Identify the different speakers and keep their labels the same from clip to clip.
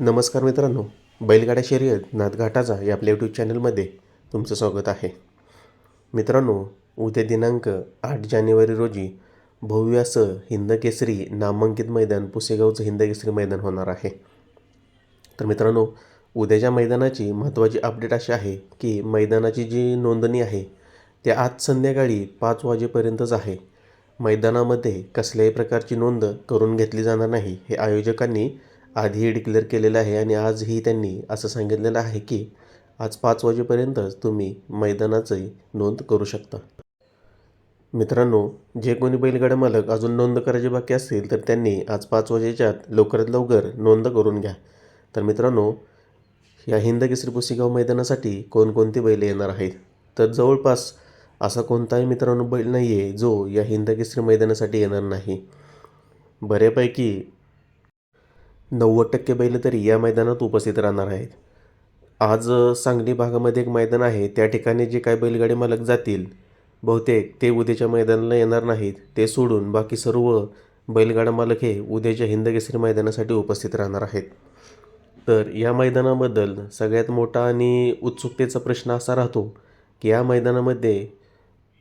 Speaker 1: नमस्कार मित्रांनो बैलगाड्या शर्यत नाथघाटाचा या आपल्या यूट्यूब चॅनलमध्ये तुमचं स्वागत आहे. मित्रांनो उद्या दिनांक आठ जानेवारी रोजी भव्य असं हिंदकेसरी नामांकित मैदान पुसेगावचं हिंदकेसरी मैदान होणार आहे. तर मित्रांनो उद्याच्या मैदानाची महत्त्वाची अपडेट अशी आहे की मैदानाची जी नोंदणी आहे ते आज संध्याकाळी पाच वाजेपर्यंतच आहे. मैदानामध्ये कसल्याही प्रकारची नोंद करून घेतली जाणार नाही हे आयोजकांनी आधीही डिक्लेअर केलेलं आहे आणि आजही त्यांनी असं सांगितलेलं आहे की आज पाच वाजेपर्यंतच तुम्ही मैदानाची नोंद करू शकता. मित्रांनो जे कोणी बैलगाड्या मालक अजून नोंद करायची बाकी असतील तर त्यांनी आज पाच वाजेच्या लवकरात लवकर नोंद करून घ्या. तर मित्रांनो या हिंद केसरी पुसेगाव मैदानासाठी कोणकोणती बैल येणार आहेत? तर जवळपास असा कोणताही मित्रांनो बैल नाही आहे जो या हिंद केसरी मैदानासाठी येणार नाही. बऱ्यापैकी नव्वद टक्के बैल तरी या मैदानात उपस्थित राहणार आहेत. आज सांगली भागामध्ये एक मैदान आहे. त्या ठिकाणी जे काय बैलगाडी मालक जातील बहुतेक ते उद्याच्या मैदानाला येणार नाहीत. ते सोडून बाकी सर्व बैलगाडा मालक हे उद्याच्या हिंदकेसरी मैदानासाठी उपस्थित राहणार आहेत. तर या मैदानाबद्दल सगळ्यात मोठा आणि उत्सुकतेचा प्रश्न असा राहतो की या मैदानामध्ये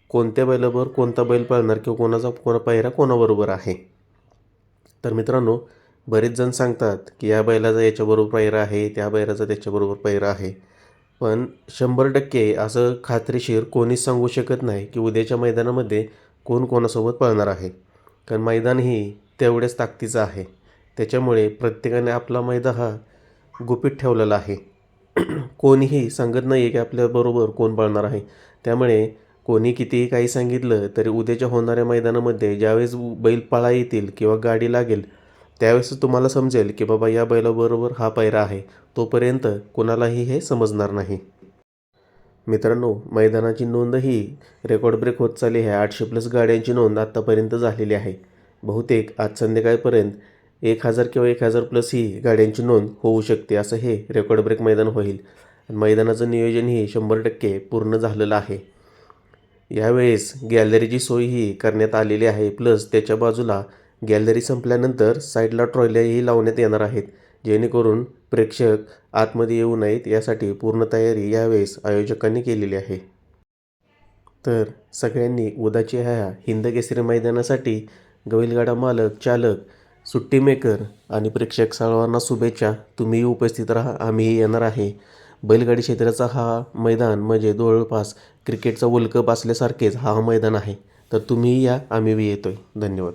Speaker 1: कोणत्या बैलाबरोबर कोणता बैल पळणार किंवा कोणाचा कोणा पायरा कोणाबरोबर आहे? तर मित्रांनो बरेच जण सांगतात की या बैलाचा याच्याबरोबर पैरा आहे त्या बैलाचा त्याच्याबरोबर पैरा आहे. पण शंभर टक्के असं खात्रीशीर कोणीच सांगू शकत नाही की उद्याच्या मैदानामध्ये कोण कोणासोबत पळणार आहे. कारण मैदान ही तेवढ्याच ताकदीचं आहे. त्याच्यामुळे प्रत्येकाने आपला मैदा हा गुपित ठेवलेला आहे. कोणीही सांगत नाही आहे की आपल्याबरोबर कोण पळणार आहे. त्यामुळे कोणी कितीही काही सांगितलं तरी उद्याच्या होणाऱ्या मैदानामध्ये ज्यावेळेस बैल पळा येतील किंवा गाडी लागेल त्यावेळेस तुम्हाला समजेल की बाबा या बैलाबरोबर हा पायरा आहे तोपर्यंत कोणालाही हे समजणार नाही. मित्रांनो मैदानाची नोंद ही रेकॉर्ड ब्रेक होत चालली आहे. आठशे प्लस गाड्यांची नोंद आत्तापर्यंत झालेली आहे. बहुतेक आज संध्याकाळपर्यंत एक हजार किंवा एक हजार प्लस ही गाड्यांची नोंद होऊ शकते असं हे रेकॉर्ड ब्रेक मैदान होईल. मैदानाचं नियोजनही शंभर टक्के पूर्ण झालेलं आहे. यावेळेस गॅलरीची सोय ही करण्यात आलेली आहे. प्लस त्याच्या बाजूला गॅलरी संपल्यानंतर साईडला ट्रॉल्याही लावण्यात येणार आहेत जेणेकरून प्रेक्षक आतमध्ये येऊ नयेत यासाठी पूर्ण तयारी यावेळेस आयोजकांनी केलेली आहे. तर सगळ्यांनी उदाची ह्या हिंद केसरी मैदानासाठी गवैलगाडा मालक चालक सुट्टी मेकर आणि प्रेक्षक सर्वांना शुभेच्छा. तुम्हीही उपस्थित राहा आम्हीही येणार आहे. बैलगाडी क्षेत्राचा हा मैदान म्हणजे जवळपास क्रिकेटचा वर्ल्ड कप असल्यासारखेच हा मैदान आहे. तर तुम्हीही या आम्हीही येतोय. धन्यवाद.